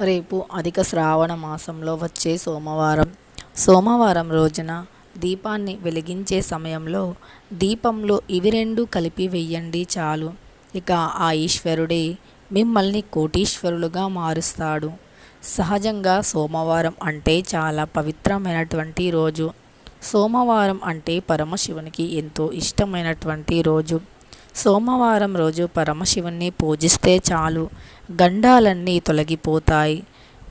రేపు అధిక శ్రావణ మాసంలో వచ్చే సోమవారం. సోమవారం రోజున దీపాన్ని వెలిగించే సమయంలో దీపంలో ఇవి రెండు కలిపి వెయ్యండి చాలు. ఇక ఆ ఈశ్వరుడే మిమ్మల్ని కోటీశ్వరులుగా మారుస్తాడు. సహజంగా సోమవారం అంటే చాలా పవిత్రమైనటువంటి రోజు. సోమవారం అంటే పరమశివునికి ఎంతో ఇష్టమైనటువంటి రోజు. సోమవారం రోజు పరమశివుణ్ణి పూజిస్తే చాలు. గండాలన్నీ తొలగిపోతాయి.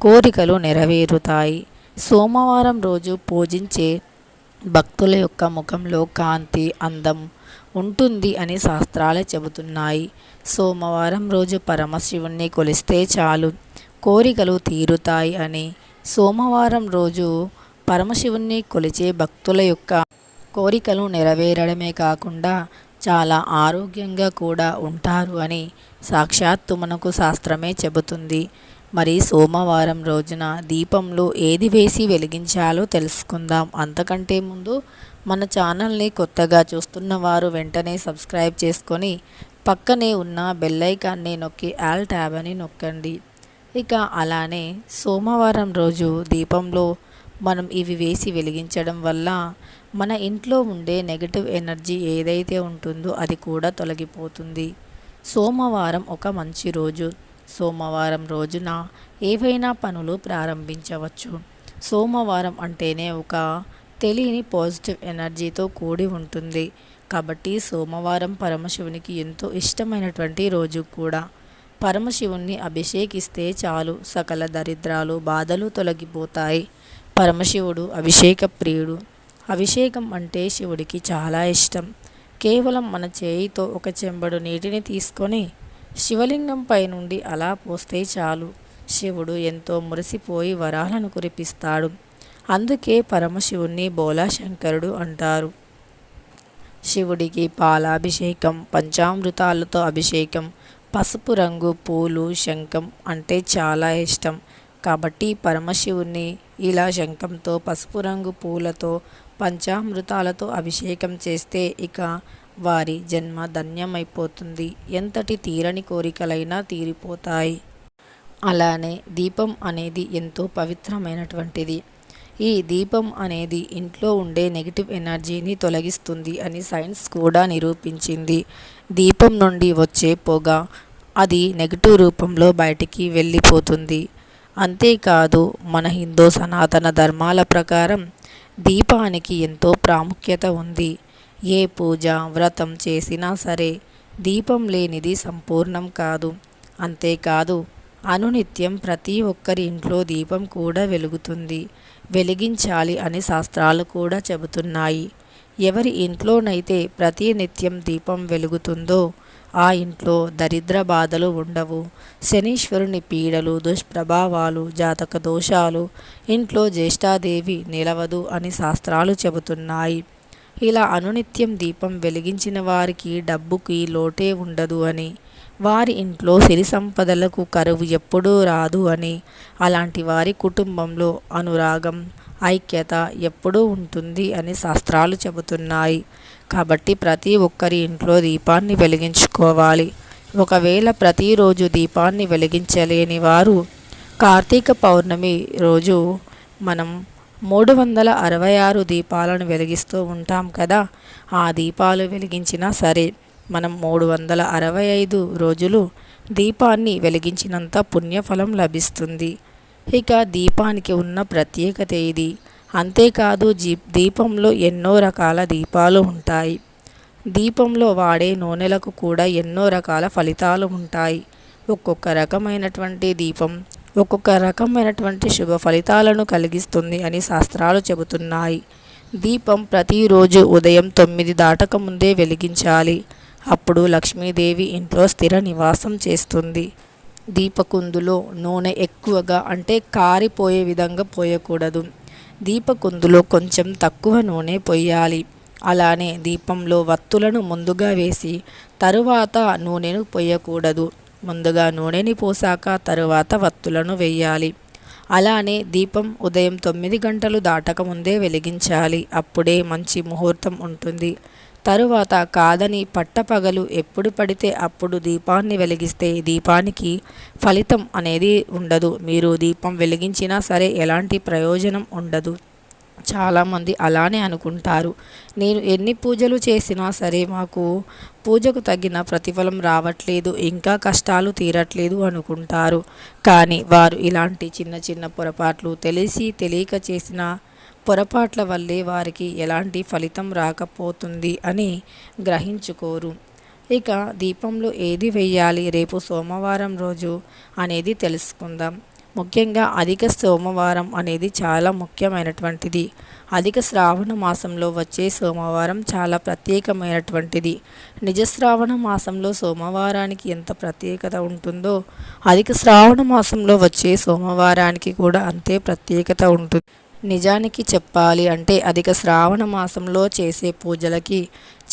కోరికలు నెరవేరుతాయి. సోమవారం రోజు పూజించే భక్తుల యొక్క ముఖంలో కాంతి అందం ఉంటుంది అని శాస్త్రాలే చెబుతున్నాయి. సోమవారం రోజు పరమశివుణ్ణి కొలిస్తే చాలు. కోరికలు తీరుతాయి అని సోమవారం రోజు పరమశివుణ్ణి కొలిచే భక్తుల యొక్క కోరికలు నెరవేరడమే కాకుండా చాలా ఆరోగ్యంగా కూడా ఉంటారు అని సాక్షాత్తు మనకు శాస్త్రమే చెబుతుంది. మరి సోమవారం రోజున దీపంలో ఏది వేసి వెలిగించాలో తెలుసుకుందాం. అంతకంటే ముందు మన ఛానల్ని కొత్తగా చూస్తున్న వారు వెంటనే సబ్స్క్రైబ్ చేసుకొని పక్కనే ఉన్న బెల్లైకాన్ని నొక్కి ఆల్ ట్యాబ్ అని నొక్కండి. ఇక అలానే సోమవారం రోజు దీపంలో మనం ఇవి వేసి వెలిగించడం వల్ల మన ఇంట్లో ఉండే నెగటివ్ ఎనర్జీ ఏదైతే ఉంటుందో అది కూడా తొలగిపోతుంది. సోమవారం ఒక మంచి రోజు. సోమవారం రోజున ఏవైనా పనులు ప్రారంభించవచ్చు. సోమవారం అంటేనే ఒక తెలియని పాజిటివ్ ఎనర్జీతో కూడి ఉంటుంది. కాబట్టి సోమవారం పరమశివునికి ఎంతో ఇష్టమైనటువంటి రోజు కూడా. పరమశివుణ్ణి అభిషేకిస్తే చాలు. సకల దరిద్రాలు బాధలు తొలగిపోతాయి. పరమశివుడు అభిషేక ప్రియుడు. అభిషేకం అంటే శివుడికి చాలా ఇష్టం. కేవలం మన చేయితో ఒక చెంబడు నీటిని తీసుకొని శివలింగం పై నుండి అలా పోస్తే చాలు. శివుడు ఎంతో మురిసిపోయి వరాలను కురిపిస్తాడు. అందుకే పరమశివుణ్ణి బోలాశంకరుడు అంటారు. శివుడికి పాలాభిషేకం పంచామృతాలతో అభిషేకం పసుపు రంగు పూలు శంఖం అంటే చాలా ఇష్టం. కాబట్టి పరమశివుణ్ణి ఇలా శంఖంతో పసుపు రంగు పూలతో పంచామృతాలతో అభిషేకం చేస్తే ఇక వారి జన్మ ధన్యమైపోతుంది. ఎంతటి తీరని కోరికలైనా తీరిపోతాయి. అలానే దీపం అనేది ఎంతో పవిత్రమైనటువంటిది. ఈ దీపం అనేది ఇంట్లో ఉండే నెగిటివ్ ఎనర్జీని తొలగిస్తుంది అని సైన్స్ కూడా నిరూపించింది. దీపం నుండి వచ్చే పొగ అది నెగిటివ్ రూపంలో బయటికి వెళ్ళిపోతుంది. అంతేకాదు మన హిందూ సనాతన ధర్మాల ప్రకారం దీపానికి ఎంతో ప్రాముఖ్యత ఉంది. ఏ పూజ వ్రతం చేసినా సరే దీపం లేనిది సంపూర్ణం కాదు. అంతేకాదు అనునిత్యం ప్రతి ఒక్కరి ఇంట్లో దీపం కూడా వెలుగుతుంది. వెలిగించాలి అని శాస్త్రాలు కూడా చెబుతున్నాయి. ఎవరి ఇంట్లోనైతే ప్రతి నిత్యం దీపం వెలుగుతుందో ఆ ఇంట్లో దరిద్ర బాధలు ఉండవు. శనీశ్వరుని పీడలు దుష్ప్రభావాలు జాతక దోషాలు ఇంట్లో జ్యేష్ఠాదేవి నిలవదు అని శాస్త్రాలు చెబుతున్నాయి. ఇలా అనునిత్యం దీపం వెలిగించిన వారికి డబ్బుకి లోటే ఉండదు అని వారి ఇంట్లో సిరి సంపదలకు కరువు ఎప్పుడూ రాదు అని అలాంటి వారి కుటుంబంలో అనురాగం ఐక్యత ఎప్పుడూ ఉంటుంది అని శాస్త్రాలు చెబుతున్నాయి. కాబట్టి ప్రతి ఒక్కరి ఇంట్లో దీపాన్ని వెలిగించుకోవాలి. ఒకవేళ ప్రతిరోజు దీపాన్ని వెలిగించలేని వారు కార్తీక పౌర్ణమి రోజు మనం మూడు వందల అరవై ఆరు దీపాలను వెలిగిస్తూ ఉంటాం కదా. ఆ దీపాలు వెలిగించినా సరే మనం మూడు వందల అరవై ఐదు రోజులు దీపాన్ని వెలిగించినంత పుణ్యఫలం లభిస్తుంది. ఇక దీపానికి ఉన్న ప్రత్యేకత ఇది అంతేకాదు జీ దీపంలో ఎన్నో రకాల దీపాలు ఉంటాయి. దీపంలో వాడే నూనెలకు కూడా ఎన్నో రకాల ఫలితాలు ఉంటాయి. ఒక్కొక్క రకమైనటువంటి దీపం ఒక్కొక్క రకమైనటువంటి శుభ ఫలితాలను కలిగిస్తుంది అని శాస్త్రాలు చెబుతున్నాయి. దీపం ప్రతిరోజు ఉదయం తొమ్మిది దాటక ముందే వెలిగించాలి. అప్పుడు లక్ష్మీదేవి ఇంట్లో స్థిర నివాసం చేస్తుంది. దీపకుందులో నూనె ఎక్కువగా అంటే కారిపోయే విధంగా పోయకూడదు. దీపకుందులో కొంచెం తక్కువ నూనె పొయ్యాలి. అలానే దీపంలో వత్తులను ముందుగా వేసి తరువాత నూనెను పొయ్యకూడదు. ముందుగా నూనెని పోసాక తరువాత వత్తులను వేయాలి. అలానే దీపం ఉదయం తొమ్మిది గంటలు దాటక ముందే వెలిగించాలి. అప్పుడే మంచి ముహూర్తం ఉంటుంది. తరువాత కాదని పట్టపగలు ఎప్పుడు పడితే అప్పుడు దీపాన్ని వెలిగిస్తే దీపానికి ఫలితం అనేది ఉండదు. మీరు దీపం వెలిగించినా సరే ఎలాంటి ప్రయోజనం ఉండదు. చాలామంది అలానే అనుకుంటారు. నేను ఎన్ని పూజలు చేసినా సరే మాకు పూజకు తగిన ప్రతిఫలం రావట్లేదు ఇంకా కష్టాలు తీరట్లేదు అనుకుంటారు. కానీ వారు ఇలాంటి చిన్న చిన్న పొరపాట్లు తెలిసి తెలియక చేసిన పొరపాట్ల వల్లే వారికి ఎలాంటి ఫలితం రాకపోతుంది అని గ్రహించుకోరు. ఇక దీపంలో ఏది వెయ్యాలి రేపు సోమవారం రోజు అనేది తెలుసుకుందాం. ముఖ్యంగా అధిక సోమవారం అనేది చాలా ముఖ్యమైనటువంటిది. అధిక శ్రావణ మాసంలో వచ్చే సోమవారం చాలా ప్రత్యేకమైనటువంటిది. నిజశ్రావణ మాసంలో సోమవారానికి ఎంత ప్రత్యేకత ఉంటుందో అధిక శ్రావణ మాసంలో వచ్చే సోమవారానికి కూడా అంతే ప్రత్యేకత ఉంటుంది. నిజానికి చెప్పాలి అంటే అధిక శ్రావణ మాసంలో చేసే పూజలకి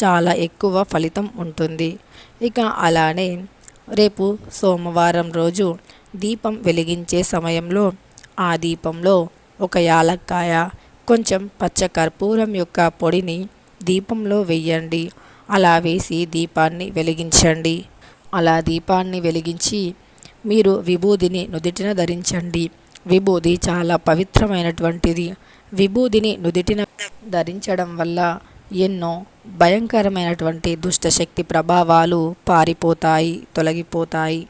చాలా ఎక్కువ ఫలితం ఉంటుంది. ఇక అలానే రేపు సోమవారం రోజు దీపం వెలిగించే సమయంలో ఆ దీపంలో ఒక యాలక్కాయ కొంచెం పచ్చ కర్పూరం యొక్క పొడిని దీపంలో వెయ్యండి. అలా వేసి దీపాన్ని వెలిగించండి. అలా దీపాన్ని వెలిగించి మీరు విభూదిని నుదిటిన ధరించండి. విభూది చాలా పవిత్రమైనటువంటిది. విభూదిని నుదిటిన ధరించడం వల్ల ఎన్నో భయంకరమైనటువంటి దుష్టశక్తి ప్రభావాలు పారిపోతాయి తొలగిపోతాయి.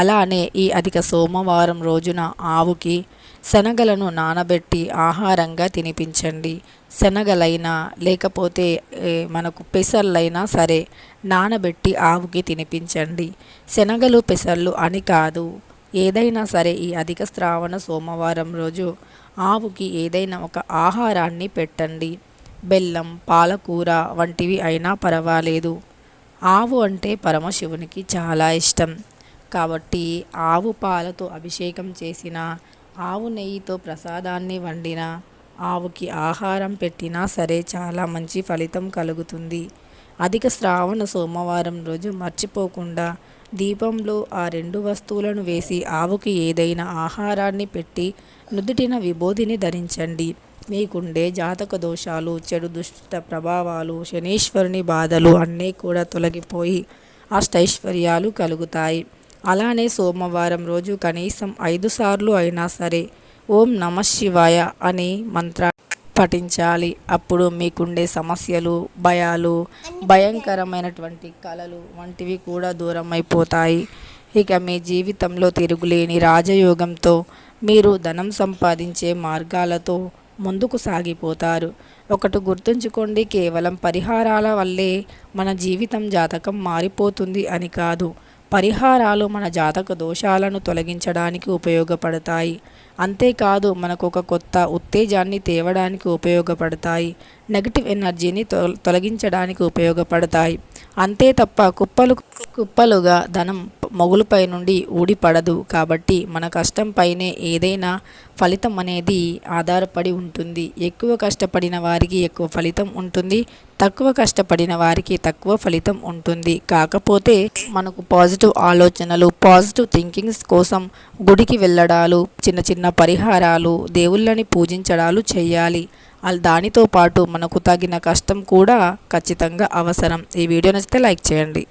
అలానే ఈ అధిక సోమవారం రోజున ఆవుకి శనగలను నానబెట్టి ఆహారంగా తినిపించండి. శనగలైనా లేకపోతే మనకు పెసర్లైనా సరే నానబెట్టి ఆవుకి తినిపించండి. శనగలు పెసర్లు అని కాదు. ఏదైనా సరే ఈ అధిక శ్రావణ సోమవారం రోజు ఆవుకి ఏదైనా ఒక ఆహారాన్ని పెట్టండి. బెల్లం పాలకూర వంటివి అయినా పర్వాలేదు. ఆవు అంటే పరమశివునికి చాలా ఇష్టం. కాబట్టి ఆవు పాలతో అభిషేకం చేసిన ఆవు నెయ్యితో ప్రసాదాన్ని వండిన ఆవుకి ఆహారం పెట్టినా సరే చాలా మంచి ఫలితం కలుగుతుంది. అధిక శ్రావణ సోమవారం రోజు మర్చిపోకుండా దీపంలో ఆ రెండు వస్తువులను వేసి ఆవుకి ఏదైనా ఆహారాన్ని పెట్టి నుదుటిన విభూదిని ధరించండి. మీకుండే జాతక దోషాలు చెడు దుష్ట ప్రభావాలు శనీశ్వరుని బాధలు అన్నీ కూడా తొలగిపోయి అష్టైశ్వర్యాలు కలుగుతాయి. అలానే సోమవారం రోజు కనీసం ఐదు సార్లు అయినా సరే ఓం నమ శివాయ అని మంత్ర పఠించాలి. అప్పుడు మీకుండే సమస్యలు భయాలు భయంకరమైనటువంటి కళలు వంటివి కూడా దూరం అయిపోతాయి ఇక మీ జీవితంలో తిరుగులేని రాజయోగంతో మీరు ధనం సంపాదించే మార్గాలతో ముందుకు సాగిపోతారు. ఒకటి గుర్తుంచుకోండి కేవలం పరిహారాల వల్లే మన జీవితం జాతకం మారిపోతుంది అని కాదు. పరిహారాలు మన జాతక దోషాలను తొలగించడానికి ఉపయోగపడతాయి. అంతేకాదు మనకు ఒక కొత్త ఉత్తేజాన్ని తేవడానికి ఉపయోగపడతాయి. నెగిటివ్ ఎనర్జీని తొలగించడానికి ఉపయోగపడతాయి. అంతే తప్ప కుప్పలు కుప్పలుగా ధనం మొగులపై నుండి ఊడిపడదు కాబట్టి మన కష్టంపైనే ఏదైనా ఫలితం అనేది ఆధారపడి ఉంటుంది. ఎక్కువ కష్టపడిన వారికి ఎక్కువ ఫలితం ఉంటుంది. తక్కువ కష్టపడిన వారికి తక్కువ ఫలితం ఉంటుంది. కాకపోతే మనకు పాజిటివ్ ఆలోచనలు పాజిటివ్ థింకింగ్స్ కోసం గుడికి వెళ్ళడాలు చిన్న చిన్న పరిహారాలు దేవుళ్ళని పూజించడాలు చేయాలి. దానితో పాటు మనకు తగిన కష్టం కూడా ఖచ్చితంగా అవసరం. ఈ వీడియో నచ్చితే లైక్ చేయండి.